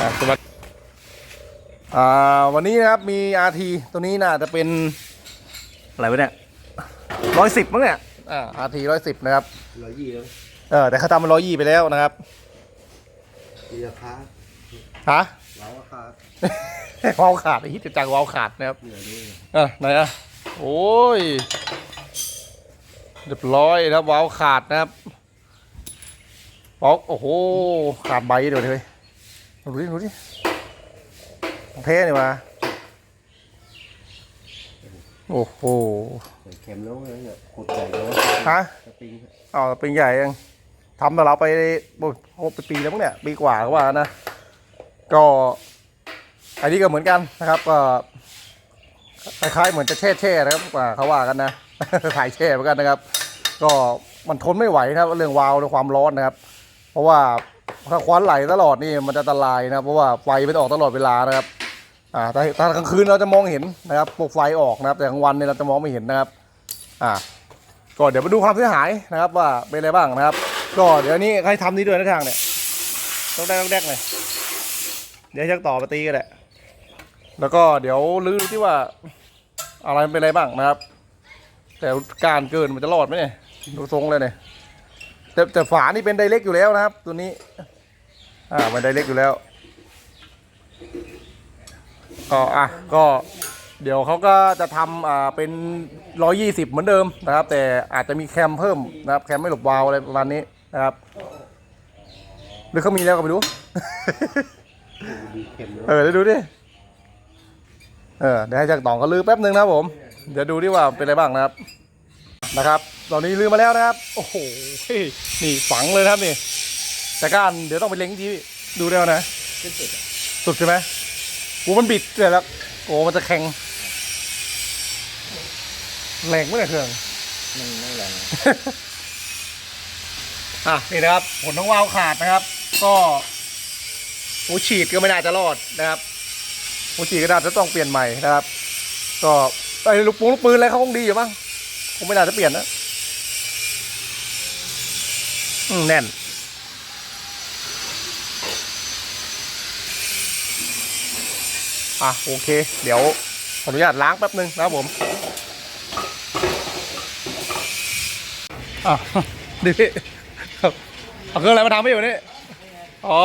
อะสวัสดีอ่าวันนี้นะครับมี RT ตัวนี้น่าจะเป็น อะไรวะเนี่ยร้อยสิบมั้งเนี่ยอ่า RT ร้อยสิบนะครับร้อยยี่แล้วเออแต่เขาทำมันร้อยยี่ไปแล้วนะครับมีราคาฮะเราราคาวาวขาดไอ้ฮิตจังวาวขาดนะครับเหนือด้วยอะไหนอะโอ้ยเรียบร้อยนะครับวาวขาดนะครับวาวโอ้โหขาดใบเดี๋ยวเลย ดูดิดูดิของเท่นี่มาโอ้โหใส่เข็มแล้วเนี่ยขุดใหญ่แล้วฮะสปริงอ๋อเป็นใหญ่ยังทำแต่เราไปโอ้โหไปปีแล้วมั้งเนี่ยปีกว่าก็ว่านะ ก็อันนี้ก็เหมือนกันนะครับก็คล้ายๆเหมือนจะแช่แช่ๆนะครับกว่าเขาว่ากันนะถ่ายแช่เหมือนกันนะครับ ก็มันทนไม่ไหวนะครับ เรื่องวาล์วในความร้อนนะครับ เพราะว่า ถ้าควันไหลตลอดนี่มันจะอันตรายนะครับเพราะว่าไฟมันออกตลอดเวลานะครับอ่าถ้าถ้ากลางคืนเราจะมองเห็นนะครับพวกไฟออกนะครับ แต่กลางวันเนี่ยเราจะมองไม่เห็นนะครับอ่าก็เดี๋ยวมาดูความเสียหายนะครับว่าเป็นอะไรบ้างนะครับ ก็เดี๋ยวนี้ให้ทำนี้ด้วยนะทางเนี่ยต้องได้ต้องแดกเลยเดี๋ยวชักต่อมาตีกันแหละแล้วก็เดี๋ยวลื้อดูที่ว่าอะไรเป็นอะไรบ้างนะครับ แต่การเกินมันจะรอดไหมเนี่ยดูทรงเลยเนี่ยแต่แต่ฝานี่เป็นไดเล็กอยู่แล้วนะครับ ตัวนี้ อ่ามันไดเล็กอยู่แล้วก็อะก็เดี๋ยวเขาก็จะทำอ่าเป็นร้อยี่สิบเหมือนเดิมนะครับ แต่อาจจะมีแคมเพิ่มนะครับ แคมไม่หลบวาล์วอะไรประมาณนี้นะครับ หรือเขามีแล้วก็ไม่รู้มีเข็มแล้วเออเดี๋ยวดูดิ เออเดี๋ยวให้จากต่องเขาลือแป๊บหนึ่งนะครับผม เดี๋ยวดูดิว่าเป็นอะไรบ้างนะครับ นะครับ ตอนนี้ลือมาแล้วนะครับ โอ้โห นี่ฝังเลยนะครับนี่ แต่การเดี๋ยวต้องไปเล็งที่ดูแล้วนะสุดใช่ไหมกูมันบิดเลยแล้วโอ้มันจะแข็งแรงไม่ได้เครื่อง มันไม่แรงอะนี่นะครับ ผลทั้งวาล์วขาดนะครับ ก็หูฉีดก็ไม่น่าจะรอดนะครับหูฉีดก็น่าจะต้องเปลี่ยนใหม่นะครับ ก็ไอ้ลูกปูลูกปืนอะไรเขาคงดีอยู่มั้งคงไม่น่าจะเปลี่ยนนะอืมแน่น อะโอเค เดี๋ยวขออนุญาตล้างแป๊บนึงนะครับผมอะดิพี่เอาเครื่องอะไรมาทำไม่อยู่นี่อ๋อ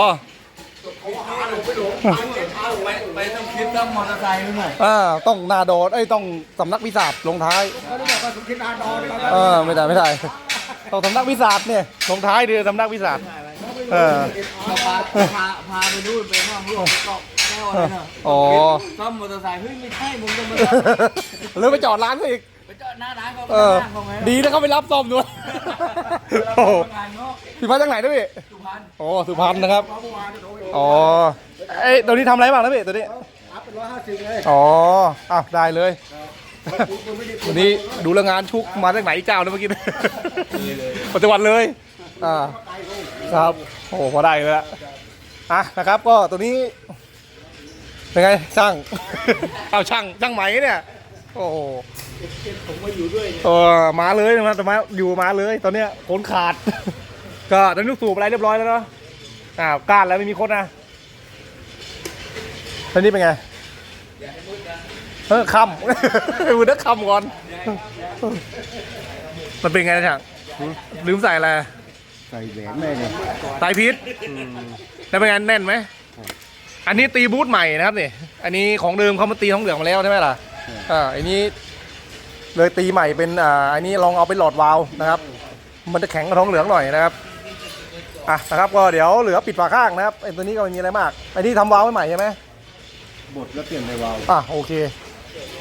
ไปต้องคิดต้องมอเตอร์ไซค์ด้วยอ่าต้องนาโดดเอ้ยต้องสำนักวิสาทลงท้ายเขาบอกว่าสุขินาดอนเออไม่ได้ไม่ได้ต้องสำนักวิสาทเนี่ยลงท้ายดีสำนักวิสาทเออ พาพาพาไปนู่นไปห้องลูกเกาะแก้วอะไรเนาะอ๋อ ซ่อมมอเตอร์ไซค์เฮ้ยไม่ใช่มึงจะมาหรือไปจอดร้านเขาอีก ไปจอดหน้าร้านเขาเออข้างเขาไงดีนะเขาไปรับซ่อมด้วยเราโอ้โหทำงานเนาะพี่มาจากไหนนะพี่สุพรรณโอ้สุพรรณนะครับอ๋อเอ้ยตัวนี้ทำอะไรบ้างนะพี่ตัวนี้ อัพเป็นร้อยห้าสิบเลยอ๋ออ้าวได้เลยวันนี้ดูแลวงานชุกมาจากไหนเจ้านะเมื่อกี้ปัจจุบันเลย อ่า ครับ โอ้โหพอได้เลยละอะนะครับ ก็ตัวนี้ เป็นไงช่าง เอาช่างช่างใหม่เนี่ย โอ้โหผมมาอยู่ด้วยเออมาเลยนะแต่มาอยู่มาเลย ตอนเนี้ยขนขาด ก็ตอนนี้ลูกสูบอะไรเรียบร้อยแล้วเนาะอ้าวก้านแล้วไม่มีคดนะตอนนี้เป็นไงเออคำไปมือนักคำก่อน มันเป็นไงนะช่างลืมใส่อะไรใส่แหวนแม่เนี่ยไตรพิษแล้วเป็นไงแน่นไหม อันนี้ตีบูทใหม่นะครับนี่อันนี้ของเดิมเขามาตีท้องเหลืองมาแล้วใช่ไหมล่ะอ่าอันนี้เลยตีใหม่เป็นอ่าอันนี้ลองเอาไปหลอดวาล์วนะครับ มันจะแข็งกับท้องเหลืองหน่อยนะครับอะนะครับก็เดี๋ยวเหลือปิดฝาข้างนะครับไอ้ตัวนี้ก็ไม่มีอะไรมากอันนี้ทำวาล์วให้ใหม่ใช่ไหมบดแล้วเปลี่ยนในวาล์วอะโอเค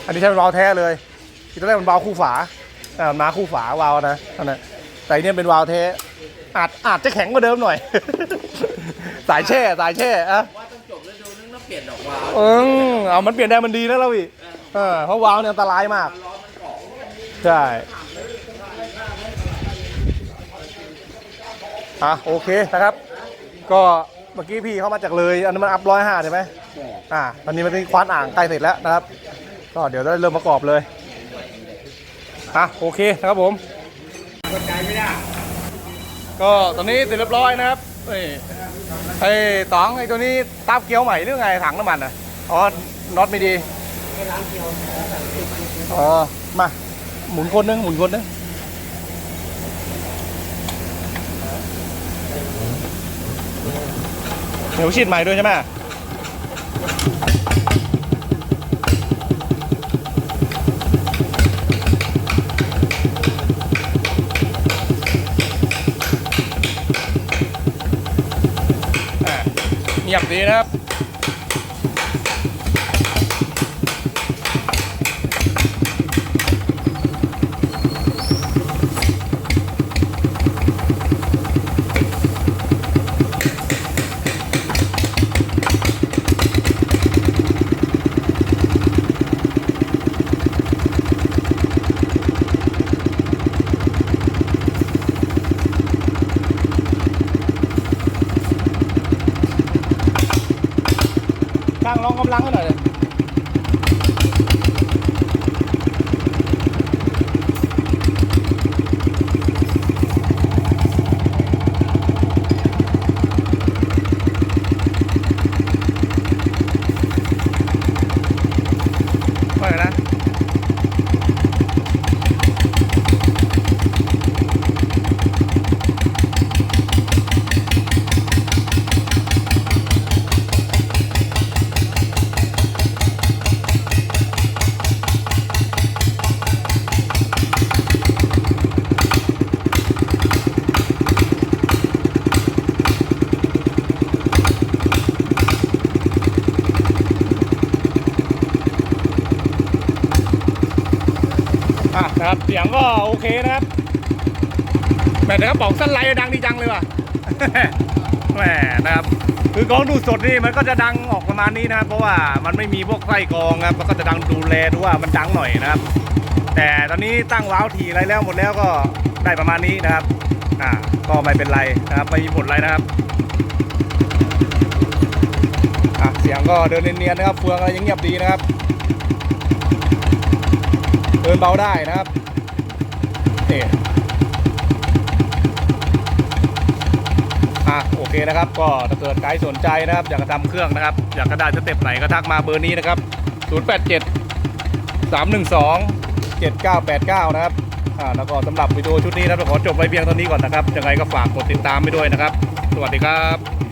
อันนี้ใช้เป็นวาล์วแท้เลยที่ตอนแรกมันวาล์วคู่ฝาอ่ามาคู่ฝาวาล์วนะนั่นนะแต่อันเนี่ยเป็นวาล์วแท้อาจอาจจะแข็งกว่าเดิมหน่อย สายแช่สายแช่อะว่าต้องจบแล้วดูนึงต้องเปลี่ยนดอกวาวเออเอามันเปลี่ยนได้มันดีนะเราอีกเออเพราะวาล์วเนี่ยอันตรายมาก ใช่อะโอเคนะครับ ก็เมื่อกี้พี่เขามาจากเลย อันนั้นมันอัพร้อยห้าใช่ไหมอ่าตอนนี้มันเป็นควานอ่างใกล้เสร็จแล้วนะครับ ก็เดี๋ยวได้เริ่มประกอบเลยอะโอเคนะครับผม ก็ตอนนี้เสร็จเรียบร้อยนะครับนี่ ไอ้ตองไอ้ตัวนี้ตาบเกียวใหม่หรือไงถังน้ำมันอะอ๋อน็อตไม่ดีอ๋อมาหมุนคนนึงหมุนคนนึงเดี๋ยวฉีดใหม่ด้วยใช่ไหม งียบดีนะครับ ลองกำลังให้หน่อยเลยค่อยนะ อะนะครับเสียงก็โอเคนะครับแหมแต่กระป๋องสั้นไลดังดีจังเลยว่ะ แหมนะครับคือกองดูดสดนี่มันก็จะดังออกประมาณนี้นะครับเพราะว่ามันไม่มีพวกไส้กองครับมันก็จะดังดูแลดูว่ามันดังหน่อยนะครับ แต่ตอนนี้ตั้งว้าวทีไรแล้วหมดแล้วก็ได้ประมาณนี้นะครับอ่าก็ไม่เป็นไรนะครับไม่มีผลอะไรนะครับอะเสียงก็เดินเนียนๆนะครับเฟืองอะไรยังเงียบดีนะครับ นเบาได้นะครับนี่อะโอเคนะครับ ก็ถ้าเกิดไกด์สนใจนะครับ อยากจะทำเครื่องนะครับ อยากจะได้สเต็ปไหนก็ทักมาเบอร์นี้นะครับ 087 312 7989 นะครับอ่าแล้วก็สำหรับวิดีโอชุดนี้นะครับขอจบไว้เพียงเท่านี้ก่อนนะครับยังไงก็ฝากกดติดตามไปด้วยนะครับ สวัสดีครับ